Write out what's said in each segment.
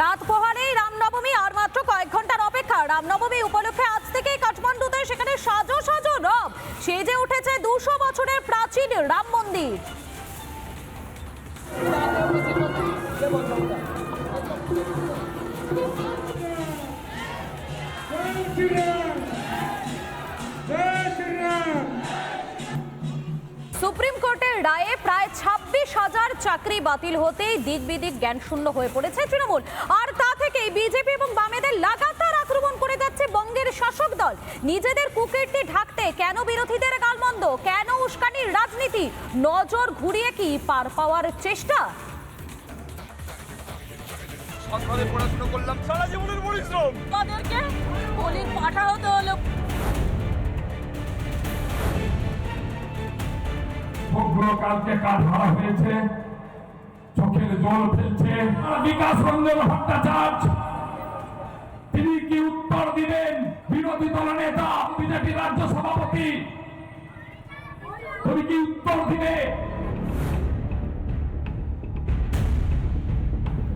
রাত পোহারেই রামনবমী আর মাত্র কয়েক ঘণ্টার অপেক্ষা। রামনবমী উপলক্ষে আজ থেকেই কাঠমান্ডুতে সেখানে সাজো সাজো রব। সেজে উঠেছে দুশো বছরের প্রাচীন রাম মন্দির। সুপ্রিম কোর্ট রায়ে প্রায় ছাব্বিশ হাজার চাকরি বাতিল হতেই দিক বিদিক জ্ঞান শূন্য হয়ে পড়েছে তৃণমূল। আর তা থেকেই বিজেপি এবং বামেদের লাগাতার আক্রমণ করে যাচ্ছে বঙ্গের শাসক দল। নিজেদের কুকীর্তি ঢাকতে কেন বিরোধীদের গালমন্দ? কেন উস্কানির রাজনীতি? নজর ঘুরিয়ে কি পার পাওয়ার চেষ্টা? পড়াশোনা করলাম সারা জীবনের পরিশ্রম। তাদেরকে বলির পাঠা হতে হলো। ভোগগুলো কালকে কাজ হারা হয়েছে? চোখের জল ফেলছে। বিকাশ রঞ্জন ভট্টাচার্য। তিনি কি উত্তর দিবেন? বিরোধী দল নেতা, বিজেপি রাজ্য সভাপতি। তুমি কি উত্তর দিবে?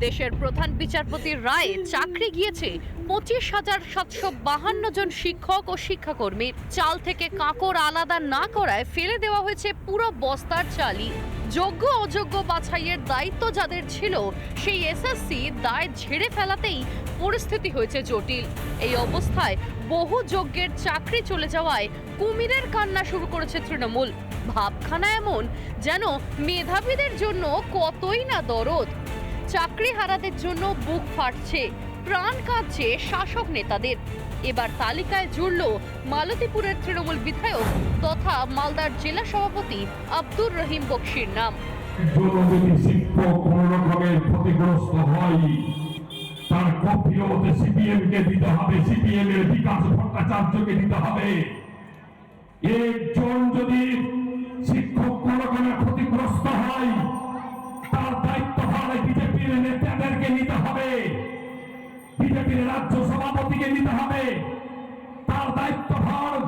দেশের প্রধান বিচারপতির রায়ে চাকরি গিয়েছে পঁচিশ হাজার সাতশো বাহান্ন জন শিক্ষক ও শিক্ষাকর্মীর চাল থেকে কাঁকড় আলাদা না করায় ফেলে দেওয়া হয়েছে পুরো বস্তার চালই। যোগ্য অযোগ্য বাছাইয়ের দায়িত্ব যাদের ছিল, সেই এসএসসি দায় ঝেড়ে ফেলাতেই পরিস্থিতি হয়েছে জটিল। এই অবস্থায় বহু যোগ্যের চাকরি চলে যাওয়ায় কুমিরের কান্না শুরু করেছে তৃণমূল। ভাবখানা এমন যেন মেধাবীদের জন্য কতই না দরদ। চাকরি হারাদের জন্য বুক ফাটছে, প্রাণ কাঁদছে শাসক নেতাদের। এবার তালিকায় জুড়ল মালতীপুরের তৃণমূল বিধায়ক তথা মালদার জেলা সভাপতি আব্দুর রহিম বক্সির নাম। ক্ষতিগ্রস্ত হয়। তার কপিও সিপিএম কে দিতে হবে সিপিএম এর বিকাশ ভট্টাচার্যকে দিতে হবে। একজন যদি বিজেপির রাজ্য সভাপতিকে নিতে হবে। তার দায়িত্ব ভার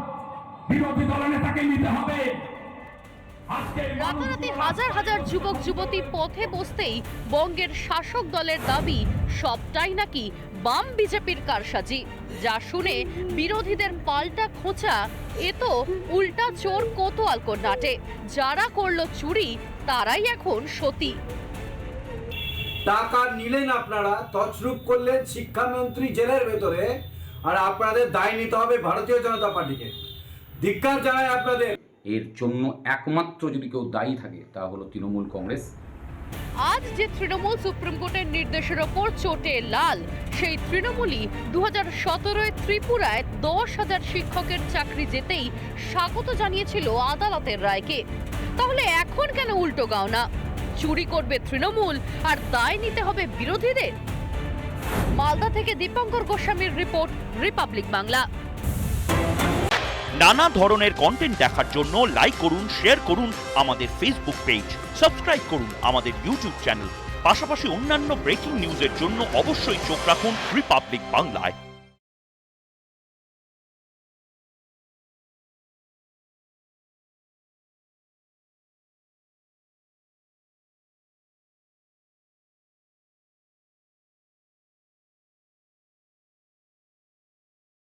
বিরোধী দলের নেতাকে নিতে হবে। রাতারাতি হাজার হাজার যুবক যুবতী পথে বসতেই বঙ্গের শাসক দলের দাবি সবটাই নাকি বাম বিজেপির কারসাজি। যা শুনে বিরোধীদের পাল্টা খোঁচা এ তো উল্টা চোর কোতোয়াল নাটে যারা করল চুরি তারাই এখন সতী। টাকা নিলেন আপনারা তছরূপ করলেন শিক্ষামন্ত্রী জেলের ভেতরে আর আপনাদের দায় নিতে হবে ভারতীয় জনতা পার্টিকে। ধিক্কার জানায় আপনাদের। এর জন্য একমাত্র যদি কেউ দায়ী থাকে তা হলো তৃণমূল কংগ্রেস। আজ যে তৃণমূল সুপ্রিম কোর্টের নির্দেশের ওপর চোটে লাল সেই তৃণমূলই দু হাজার সতেরোয় ত্রিপুরায় দশ হাজার শিক্ষকের চাকরি যেতেই স্বাগত জানিয়েছিল আদালতের রায়কে। তাহলে এখন কেন উল্টো গাওনা? চুরি করবে তৃণমূল, আর দায় নিতে হবে বিরোধীদের। মালদা থেকে দীপঙ্কর গোস্বামীর রিপোর্ট, রিপাবলিক বাংলা। নানা ধরনের কন্টেন্ট দেখার জন্য লাইক করুন শেয়ার করুন আমাদের ফেসবুক পেজ সাবস্ক্রাইব করুন আমাদের ইউটিউব চ্যানেল পাশাপাশি অন্যান্য ব্রেকিং নিউজের জন্য অবশ্যই চোখ রাখুন রিপাবলিক বাংলায়